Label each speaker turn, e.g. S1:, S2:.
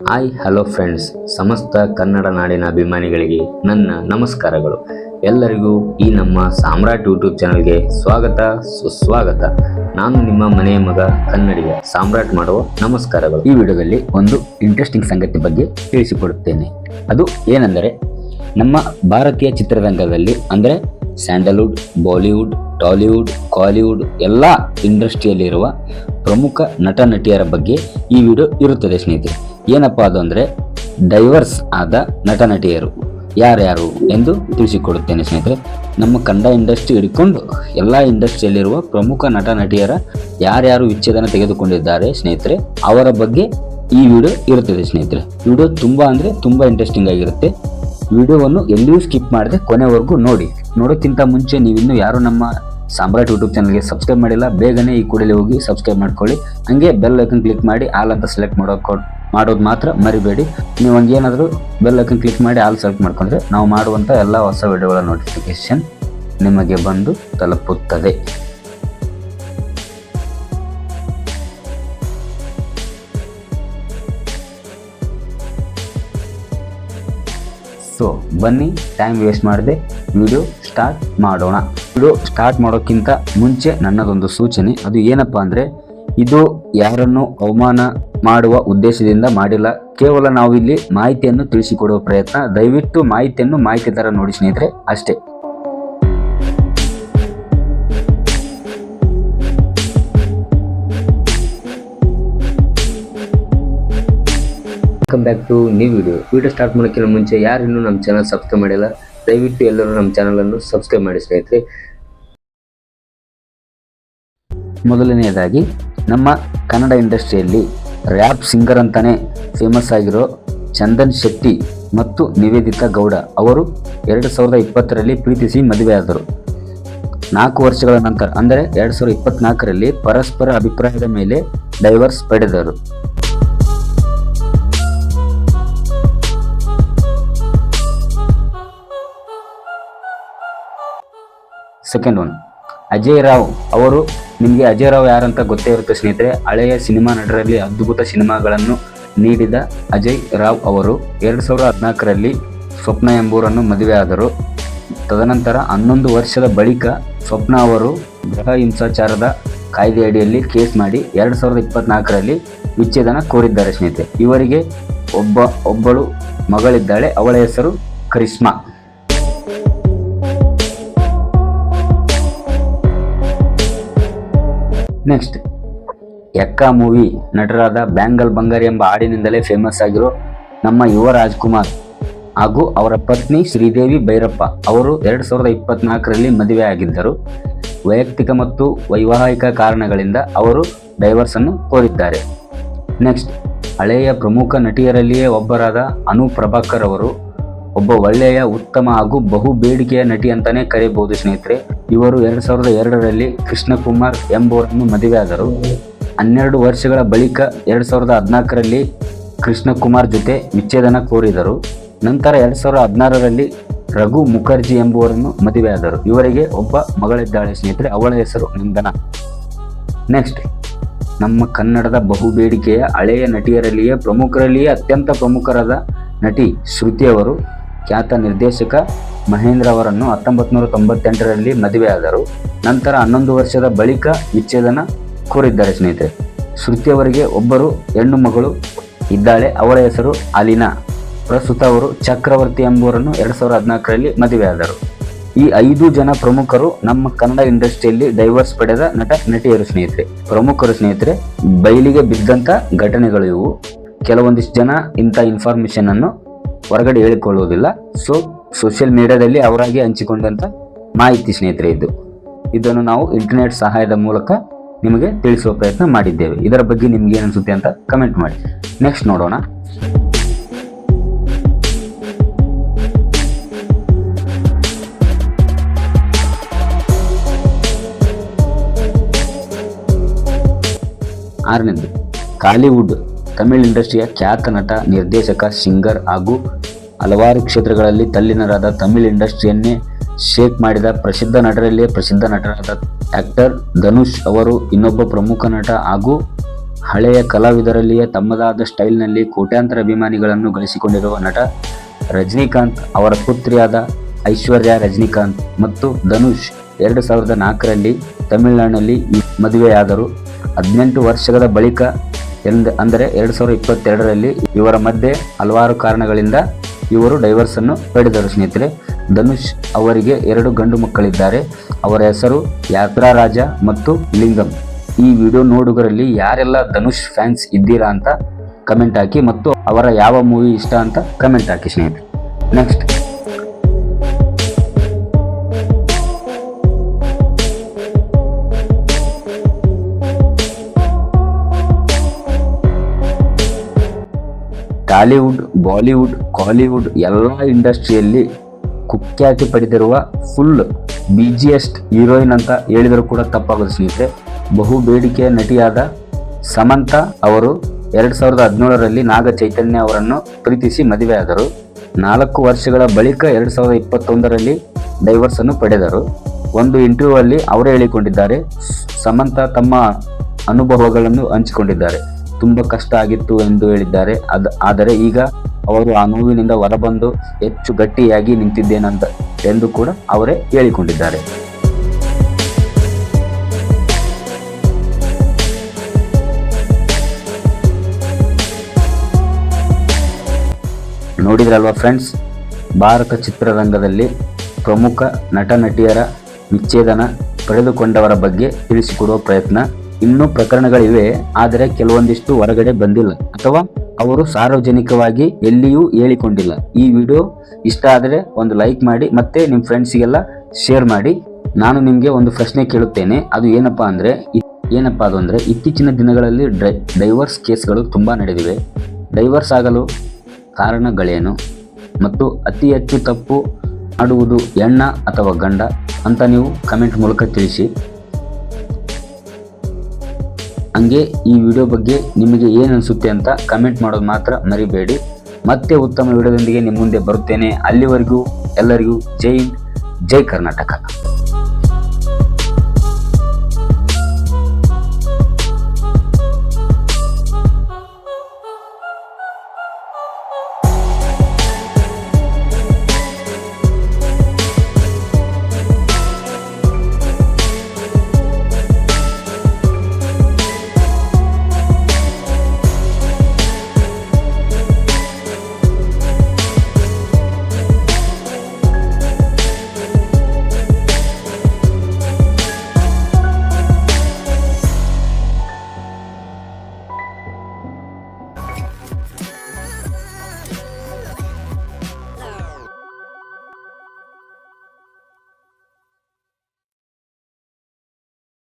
S1: Hi, hello friends. ಸಮಸ್ತ ಕನ್ನಡ ನಾಡಿನ ಅಭಿಮಾನಿಗಳಿಗೆ ನನ್ನ ನಮಸ್ಕಾರಗಳು. ಎಲ್ಲರಿಗೂ ಈ ನಮ್ಮ ಸಾಮ್ರಾಟ್ ಯೂಟ್ಯೂಬ್ ಚಾನಲ್ಗೆ ಸ್ವಾಗತ, ಸುಸ್ವಾಗತ. ನಾನು ನಿಮ್ಮ ಮನೆಯ ಮಗ ಕನ್ನಡಿಗ ಸಾಮ್ರಾಟ್ ಮಾಡುವ ನಮಸ್ಕಾರಗಳು. ಈ ವಿಡಿಯೋದಲ್ಲಿ ಒಂದು ಇಂಟ್ರೆಸ್ಟಿಂಗ್ ಸಂಗತಿ ಬಗ್ಗೆ ತಿಳಿಸಿಕೊಡುತ್ತೇನೆ. ಅದು ಏನೆಂದರೆ, ನಮ್ಮ ಭಾರತೀಯ ಚಿತ್ರರಂಗದಲ್ಲಿ, ಅಂದರೆ ಸ್ಯಾಂಡಲ್ವುಡ್, ಬಾಲಿವುಡ್, ಟಾಲಿವುಡ್, ಕಾಲಿವುಡ್, ಎಲ್ಲ ಇಂಡಸ್ಟ್ರಿಯಲ್ಲಿರುವ ಪ್ರಮುಖ ನಟ ನಟಿಯರ ಬಗ್ಗೆ ಈ ವಿಡಿಯೋ ಇರುತ್ತದೆ, ಸ್ನೇಹಿತರೆ. ಏನಪ್ಪ ಅದು ಅಂದರೆ ಡೈವರ್ಸ್ ಆದ ನಟ ನಟಿಯರು ಯಾರ್ಯಾರು ಎಂದು ತಿಳಿಸಿಕೊಡುತ್ತೇನೆ, ಸ್ನೇಹಿತರೆ. ನಮ್ಮ ಕನ್ನಡ ಇಂಡಸ್ಟ್ರಿ ಹಿಡ್ಕೊಂಡು ಎಲ್ಲ ಇಂಡಸ್ಟ್ರಿಯಲ್ಲಿರುವ ಪ್ರಮುಖ ನಟ ನಟಿಯರ ಯಾರ್ಯಾರು ವಿಚ್ಛೇದನ ತೆಗೆದುಕೊಂಡಿದ್ದಾರೆ, ಸ್ನೇಹಿತರೆ, ಅವರ ಬಗ್ಗೆ ಈ ವಿಡಿಯೋ ಇರುತ್ತದೆ, ಸ್ನೇಹಿತರೆ. ವಿಡಿಯೋ ತುಂಬ ಅಂದರೆ ತುಂಬ ಇಂಟ್ರೆಸ್ಟಿಂಗ್ ಆಗಿರುತ್ತೆ. ವಿಡಿಯೋವನ್ನು ಎಲ್ಲಿಯೂ ಸ್ಕಿಪ್ ಮಾಡದೆ ಕೊನೆವರೆಗೂ ನೋಡಿ. ನೋಡೋಕ್ಕಿಂತ ಮುಂಚೆ ನೀವಿನ್ನೂ ಯಾರು ನಮ್ಮ ಸಾಮ್ರಾಟ್ ಯೂಟ್ಯೂಬ್ ಚಾನಲ್ಗೆ ಸಬ್ಸ್ಕ್ರೈಬ್ ಮಾಡಿಲ್ಲ, ಬೇಗನೆ ಈ ಕೂಡಲೇ ಹೋಗಿ ಸಬ್ಸ್ಕ್ರೈಬ್ ಮಾಡ್ಕೊಳ್ಳಿ. ಹಂಗೆ ಬೆಲ್ ಐಕನ್ ಕ್ಲಿಕ್ ಮಾಡಿ ಆಲ್ ಅಂತ ಸೆಲೆಕ್ಟ್ ಮಾಡೋಕೆ ಮಾಡೋದು ಮಾತ್ರ ಮರಿಬೇಡಿ. ನೀವು ಹಂಗೇನಾದರೂ ಬೆಲ್ ಐಕನ್ ಕ್ಲಿಕ್ ಮಾಡಿ ಆಲ್ ಸೆಲೆಕ್ಟ್ ಮಾಡ್ಕೊಂಡ್ರೆ ನಾವು ಮಾಡುವಂಥ ಎಲ್ಲ ಹೊಸ ವಿಡಿಯೋಗಳ ನೋಟಿಫಿಕೇಶನ್ ನಿಮಗೆ ಬಂದು ತಲುಪುತ್ತದೆ. ಸೊ ಬನ್ನಿ ಟೈಮ್ ವೇಸ್ಟ್ ಮಾಡದೆ ವಿಡಿಯೋ ಸ್ಟಾರ್ಟ್ ಮಾಡೋಣ. ವಿಡಿಯೋ ಸ್ಟಾರ್ಟ್ ಮಾಡೋಕ್ಕಿಂತ ಮುಂಚೆ ನನ್ನದೊಂದು ಸೂಚನೆ. ಅದು ಏನಪ್ಪ ಅಂದರೆ, ಇದು ಯಾರನ್ನು ಅವಮಾನ ಮಾಡುವ ಉದ್ದೇಶದಿಂದ ಮಾಡಿಲ್ಲ. ಕೇವಲ ನಾವು ಇಲ್ಲಿ ಮಾಹಿತಿಯನ್ನು ತಿಳಿಸಿಕೊಡುವ ಪ್ರಯತ್ನ. ದಯವಿಟ್ಟು ಮಾಹಿತಿಯನ್ನು ಮಾಹಿತಿ ಥರ ನೋಡಿ ಸ್ನೇಹಿತರೆ, ಅಷ್ಟೇ. Welcome back to new video video start ಮಾಡೋಕ್ಕಿಂತ ಮುಂಚೆ ಯಾರು ಇನ್ನೂ ನಮ್ಮ ಚಾನಲ್ ಸಬ್ಸ್ಕ್ರೈಬ್ ಮಾಡಿಲ್ಲ? ದಯವಿಟ್ಟು ಎಲ್ಲರೂ ನಮ್ಮ ಚಾನಲನ್ನು ಸಬ್ಸ್ಕ್ರೈಬ್ ಮಾಡಿ ಸ್ನೇಹಿತರೆ. ಮೊದಲನೆಯದಾಗಿ, ನಮ್ಮ ಕನ್ನಡ ಇಂಡಸ್ಟ್ರಿಯಲ್ಲಿ ರ್ಯಾಪ್ ಸಿಂಗರ್ ಅಂತಾನೆ ಫೇಮಸ್ ಆಗಿರೋ ಚಂದನ್ ಶೆಟ್ಟಿ ಮತ್ತು ನಿವೇದಿತಾ ಗೌಡ ಅವರು ಎರಡು ಸಾವಿರದ ಇಪ್ಪತ್ತರಲ್ಲಿ ಪ್ರೀತಿಸಿ ಮದುವೆಯಾದರು. ನಾಲ್ಕು ವರ್ಷಗಳ ನಂತರ, ಅಂದರೆ ಎರಡು ಸಾವಿರದ ಇಪ್ಪತ್ನಾಲ್ಕರಲ್ಲಿ ಪರಸ್ಪರ ಅಭಿಪ್ರಾಯದ ಮೇಲೆ ಡೈವರ್ಸ್ ಪಡೆದರು. ಸೆಕೆಂಡ್ ಒನ್ ಅಜಯ್ ರಾವ್ ಅವರು ನಿಮಗೆ ಅಜಯ್ ರಾವ್ ಯಾರಂತ ಗೊತ್ತೇ ಇರುತ್ತೆ ಸ್ನೇಹಿತರೆ, ಹಳೆಯ ಸಿನಿಮಾ ನಟರಲ್ಲಿ ಅದ್ಭುತ ಸಿನಿಮಾಗಳನ್ನು ನೀಡಿದ ಅಜಯ್ ರಾವ್ ಅವರು ಎರಡು ಸಾವಿರದ ಹದಿನಾಲ್ಕರಲ್ಲಿ ಸ್ವಪ್ನ ಎಂಬುವರನ್ನು ಮದುವೆಯಾದರು ತದನಂತರ ಹನ್ನೊಂದು ವರ್ಷದ ಬಳಿಕ ಸ್ವಪ್ನ ಅವರು ಗೃಹ ಹಿಂಸಾಚಾರದ ಕಾಯ್ದೆಯಡಿಯಲ್ಲಿ ಕೇಸ್ ಮಾಡಿ ಎರಡು ಸಾವಿರದ ಇಪ್ಪತ್ನಾಲ್ಕರಲ್ಲಿ ವಿಚ್ಛೇದನ ಕೋರಿದ್ದಾರೆ ಸ್ನೇಹಿತರೆ. ಇವರಿಗೆ ಒಬ್ಬ, ಒಬ್ಬಳು ಮಗಳಿದ್ದಾಳೆ, ಅವಳ ಹೆಸರು ಕರಿಷ್ಮಾ. ನೆಕ್ಸ್ಟ್ ಎಕ್ಕಾ ಮೂವಿ ನಟರಾದ ಬ್ಯಾಂಗಲ್ ಬಂಗಾರಿ ಎಂಬ ಹಾಡಿನಿಂದಲೇ ಫೇಮಸ್ ಆಗಿರೋ ನಮ್ಮ ಯುವ ರಾಜ್ಕುಮಾರ್ ಹಾಗೂ ಅವರ ಪತ್ನಿ ಶ್ರೀದೇವಿ ಭೈರಪ್ಪ ಅವರು ಎರಡು ಸಾವಿರದ ಇಪ್ಪತ್ನಾಲ್ಕರಲ್ಲಿ ಮದುವೆ ಆಗಿದ್ದರು. ವೈಯಕ್ತಿಕ ಮತ್ತು ವೈವಾಹಿಕ ಕಾರಣಗಳಿಂದ ಅವರು ಡೈವರ್ಸನ್ನು ಕೋರಿದ್ದಾರೆ. ನೆಕ್ಸ್ಟ್ ಹಳೆಯ ಪ್ರಮುಖ ನಟಿಯರಲ್ಲಿಯೇ ಒಬ್ಬರಾದ ಅನು ಪ್ರಭಾಕರ್ ಅವರು ಒಬ್ಬ ಒಳ್ಳೆಯ, ಉತ್ತಮ ಹಾಗೂ ಬಹು ಬೇಡಿಕೆಯ ನಟಿ ಅಂತಲೇ ಕರೆಯಬಹುದು ಸ್ನೇಹಿತರೆ. ಇವರು ಎರಡು ಸಾವಿರದ ಎರಡರಲ್ಲಿ ಕೃಷ್ಣಕುಮಾರ್ ಎಂಬುವರನ್ನು ಮದುವೆಯಾದರು ಹನ್ನೆರಡು ವರ್ಷಗಳ ಬಳಿಕ ಎರಡು ಸಾವಿರದ ಹದಿನಾಲ್ಕರಲ್ಲಿ ಕೃಷ್ಣಕುಮಾರ್ ಜೊತೆ ವಿಚ್ಛೇದನ ಕೋರಿದರು. ನಂತರ ಎರಡು ಸಾವಿರದ ಹದಿನಾರರಲ್ಲಿ ರಘು ಮುಖರ್ಜಿ ಎಂಬುವರನ್ನು ಮದುವೆಯಾದರು ಇವರಿಗೆ ಒಬ್ಬ ಮಗಳಿದ್ದಾಳೆ ಸ್ನೇಹಿತರೆ, ಅವಳ ಹೆಸರು ನಿಂದನ. ನೆಕ್ಸ್ಟ್ ನಮ್ಮ ಕನ್ನಡದ ಬಹುಬೇಡಿಕೆಯ ಹಳೆಯ ನಟಿಯರಲ್ಲಿಯೇ ಪ್ರಮುಖರಲ್ಲಿಯೇ ಅತ್ಯಂತ ಪ್ರಮುಖರಾದ ನಟಿ ಶ್ರುತಿ ಅವರು. ಖ್ಯಾತ ನಿರ್ದೇಶಕ ಮಹೇಂದ್ರ ಅವರನ್ನು ಹತ್ತೊಂಬತ್ತು ನೂರ ತೊಂಬತ್ತೆಂಟರಲ್ಲಿ ಮದುವೆಯಾದರು. ನಂತರ ಹನ್ನೊಂದು ವರ್ಷದ ಬಳಿಕ ವಿಚ್ಛೇದನ ಕೋರಿದ್ದಾರೆ ಸ್ನೇಹಿತರೆ. ಶ್ರುತಿ ಅವರಿಗೆ ಒಬ್ಬರು ಹೆಣ್ಣು ಮಗಳು ಇದ್ದಾಳೆ, ಅವಳ ಹೆಸರು ಅಲಿನಾ. ಪ್ರಸ್ತುತ ಅವರು ಚಕ್ರವರ್ತಿ ಎಂಬುವರನ್ನು ಎರಡು ಸಾವಿರದ ಹದಿನಾಲ್ಕರಲ್ಲಿ ಮದುವೆಯಾದರು. ಈ ಐದು ಜನ ಪ್ರಮುಖರು ನಮ್ಮ ಕನ್ನಡ ಇಂಡಸ್ಟ್ರಿಯಲ್ಲಿ ಡೈವರ್ಸ್ ಪಡೆದ ನಟ, ನಟಿಯರು ಸ್ನೇಹಿತರೆ. ಪ್ರಮುಖರು ಸ್ನೇಹಿತರೆ, ಬಯಲಿಗೆ ಬಿದ್ದಂಥ ಘಟನೆಗಳು ಇವು. ಕೆಲವೊಂದಿಷ್ಟು ಜನ ಇಂಥ ಇನ್ಫಾರ್ಮೇಷನ್ ಅನ್ನು ಹೊರಗಡೆ ಹೇಳಿಕೊಳ್ಳುವುದಿಲ್ಲ. ಸೊ ಸೋಷಿಯಲ್ ಮೀಡಿಯಾದಲ್ಲಿ ಅವರಾಗಿ ಹಂಚಿಕೊಂಡಂಥ ಮಾಹಿತಿ ಸ್ನೇಹಿತರೆ ಇದು. ಇದನ್ನು ನಾವು ಇಂಟರ್ನೆಟ್ ಸಹಾಯದ ಮೂಲಕ ನಿಮಗೆ ತಿಳಿಸುವ ಪ್ರಯತ್ನ ಮಾಡಿದ್ದೇವೆ. ಇದರ ಬಗ್ಗೆ ನಿಮ್ಗೆ ಏನು ಅನಿಸುತ್ತೆ ಅಂತ ಕಮೆಂಟ್ ಮಾಡಿ. ನೆಕ್ಸ್ಟ್ ನೋಡೋಣ. ಆರನೇದು ಕಾಲಿವುಡ್ ತಮಿಳ್ ಇಂಡಸ್ಟ್ರಿಯ ಖ್ಯಾತ ನಟ, ನಿರ್ದೇಶಕ, ಸಿಂಗರ್ ಹಾಗೂ ಹಲವಾರು ಕ್ಷೇತ್ರಗಳಲ್ಲಿ ತಲ್ಲಿನರಾದ ತಮಿಳ್ ಇಂಡಸ್ಟ್ರಿಯನ್ನೇ ಶೇಕ್ ಮಾಡಿದ ಪ್ರಸಿದ್ಧ ನಟರಲ್ಲಿಯೇ ಪ್ರಸಿದ್ಧ ನಟರಾದ ಆಕ್ಟರ್ ಧನುಷ್ ಅವರು ಇನ್ನೊಬ್ಬ ಪ್ರಮುಖ ನಟ ಹಾಗೂ ಹಳೆಯ ಕಲಾವಿದರಲ್ಲಿಯೇ ತಮ್ಮದಾದ ಸ್ಟೈಲ್ನಲ್ಲಿ ಕೋಟ್ಯಾಂತರ ಅಭಿಮಾನಿಗಳನ್ನು ಗಳಿಸಿಕೊಂಡಿರುವ ನಟ ರಜನಿಕಾಂತ್ ಅವರ ಪುತ್ರಿಯಾದ ಐಶ್ವರ್ಯ ರಜನಿಕಾಂತ್ ಮತ್ತು ಧನುಷ್ ಎರಡು ಸಾವಿರದ ನಾಲ್ಕರಲ್ಲಿ ತಮಿಳುನಾಡಿನಲ್ಲಿ ಮದುವೆಯಾದರು. ಹದಿನೆಂಟು ವರ್ಷಗಳ ಬಳಿಕ ಎಂದ, ಅಂದರೆ ಎರಡು ಸಾವಿರದ ಇಪ್ಪತ್ತೆರಡರಲ್ಲಿ ಇವರ ಮಧ್ಯೆ ಹಲವಾರು ಕಾರಣಗಳಿಂದ ಇವರು ಡೈವರ್ಸ್ ಅನ್ನು ಪಡೆದರು. ಸ್ನೇಹಿತರೆ, ಧನುಷ್ ಅವರಿಗೆ ಎರಡು ಗಂಡು ಮಕ್ಕಳಿದ್ದಾರೆ. ಅವರ ಹೆಸರು ಯಾತ್ರಾ ರಾಜ ಮತ್ತು ಲಿಂಗಂ. ಈ ವಿಡಿಯೋ ನೋಡುಗರಲ್ಲಿ ಯಾರೆಲ್ಲ ಧನುಷ್ ಫ್ಯಾನ್ಸ್ ಇದ್ದೀರಾ ಅಂತ ಕಮೆಂಟ್ ಹಾಕಿ ಮತ್ತು ಅವರ ಯಾವ ಮೂವಿ ಇಷ್ಟ ಅಂತ ಕಮೆಂಟ್ ಹಾಕಿ ಸ್ನೇಹಿತರೆ. ನೆಕ್ಸ್ಟ್. ಟಾಲಿವುಡ್ ಬಾಲಿವುಡ್ ಕಾಲಿವುಡ್ ಎಲ್ಲ ಇಂಡಸ್ಟ್ರಿಯಲ್ಲಿ ಕುಖ್ಯಾತಿ ಪಡೆದಿರುವ ಫುಲ್ ಬಿಜಿಯೆಸ್ಟ್ ಹೀರೋಯಿನ್ ಅಂತ ಹೇಳಿದರೂ ಕೂಡ ತಪ್ಪಾಗೋದು ಸ್ನೇಹಿತರೆ. ಬಹು ಬೇಡಿಕೆಯ ನಟಿಯಾದ ಸಮಂತ ಅವರು ಎರಡು ಸಾವಿರದ ಹದಿನೇಳರಲ್ಲಿ ನಾಗ ಚೈತನ್ಯ ಅವರನ್ನು ಪ್ರೀತಿಸಿ ಮದುವೆಯಾದರು. ನಾಲ್ಕು ವರ್ಷಗಳ ಬಳಿಕ ಎರಡು ಸಾವಿರದ ಇಪ್ಪತ್ತೊಂದರಲ್ಲಿ ಡೈವರ್ಸ್ ಅನ್ನು ಪಡೆದರು. ಒಂದು ಇಂಟರ್ವ್ಯೂ ಅಲ್ಲಿ ಅವರೇ ಹೇಳಿಕೊಂಡಿದ್ದಾರೆ. ಸಮಂತ ತಮ್ಮ ಅನುಭವಗಳನ್ನು ಹಂಚಿಕೊಂಡಿದ್ದಾರೆ. ತುಂಬ ಕಷ್ಟ ಆಗಿತ್ತು ಎಂದು ಹೇಳಿದ್ದಾರೆ. ಅದ್, ಆದರೆ ಈಗ ಅವರು ಆ ನೋವಿನಿಂದ ಹೊರಬಂದು ಹೆಚ್ಚು ಗಟ್ಟಿಯಾಗಿ ನಿಂತಿದ್ದೇನಂತ ಎಂದು ಕೂಡ ಅವರೇ ಹೇಳಿಕೊಂಡಿದ್ದಾರೆ. ನೋಡಿದ್ರಲ್ವಾ ಫ್ರೆಂಡ್ಸ್, ಭಾರತ ಚಿತ್ರರಂಗದಲ್ಲಿ ಪ್ರಮುಖ ನಟ ನಟಿಯರ ವಿಚ್ಛೇದನ ಪಡೆದುಕೊಂಡವರ ಬಗ್ಗೆ ತಿಳಿಸಿಕೊಡುವ ಪ್ರಯತ್ನ ಇನ್ನೂ ಪ್ರಕರಣಗಳಿವೆ, ಆದರೆ ಕೆಲವೊಂದಿಷ್ಟು ಹೊರಗಡೆ ಬಂದಿಲ್ಲ ಅಥವಾ ಅವರು ಸಾರ್ವಜನಿಕವಾಗಿ ಎಲ್ಲಿಯೂ ಹೇಳಿಕೊಂಡಿಲ್ಲ. ಈ ವಿಡಿಯೋ ಇಷ್ಟ ಆದರೆ ಒಂದು ಲೈಕ್ ಮಾಡಿ ಮತ್ತೆ ನಿಮ್ಮ ಫ್ರೆಂಡ್ಸಿಗೆಲ್ಲ ಶೇರ್ ಮಾಡಿ. ನಾನು ನಿಮಗೆ ಒಂದು ಪ್ರಶ್ನೆ ಕೇಳುತ್ತೇನೆ, ಅದು ಏನಪ್ಪ ಅಂದರೆ ಏನಪ್ಪಾ ಅದು ಅಂದರೆ, ಇತ್ತೀಚಿನ ದಿನಗಳಲ್ಲಿ ಡೈ ಡೈವರ್ಸ್ ಕೇಸ್ಗಳು ತುಂಬ ನಡೆದಿವೆ. ಡೈವರ್ಸ್ ಆಗಲು ಕಾರಣಗಳೇನು? ಮತ್ತು ಅತಿ ಹೆಚ್ಚು ತಪ್ಪು ಮಾಡುವುದು ಹೆಣ್ಣ ಅಥವಾ ಗಂಡ ಅಂತ ನೀವು ಕಮೆಂಟ್ ಮೂಲಕ ತಿಳಿಸಿ. ಹಂಗೆ ಈ ವಿಡಿಯೋ ಬಗ್ಗೆ ನಿಮಗೆ ಏನು ಅನಿಸುತ್ತೆ ಅಂತ ಕಮೆಂಟ್ ಮಾಡೋದು ಮಾತ್ರ ಮರಿಬೇಡಿ. ಮತ್ತೆ ಉತ್ತಮ ವಿಡಿಯೋದೊಂದಿಗೆ ನಿಮ್ಮ ಮುಂದೆ ಬರುತ್ತೇನೆ. ಅಲ್ಲಿವರೆಗೂ ಎಲ್ಲರಿಗೂ ಜೈ ಹಿಂದ್, ಜೈ ಕರ್ನಾಟಕ.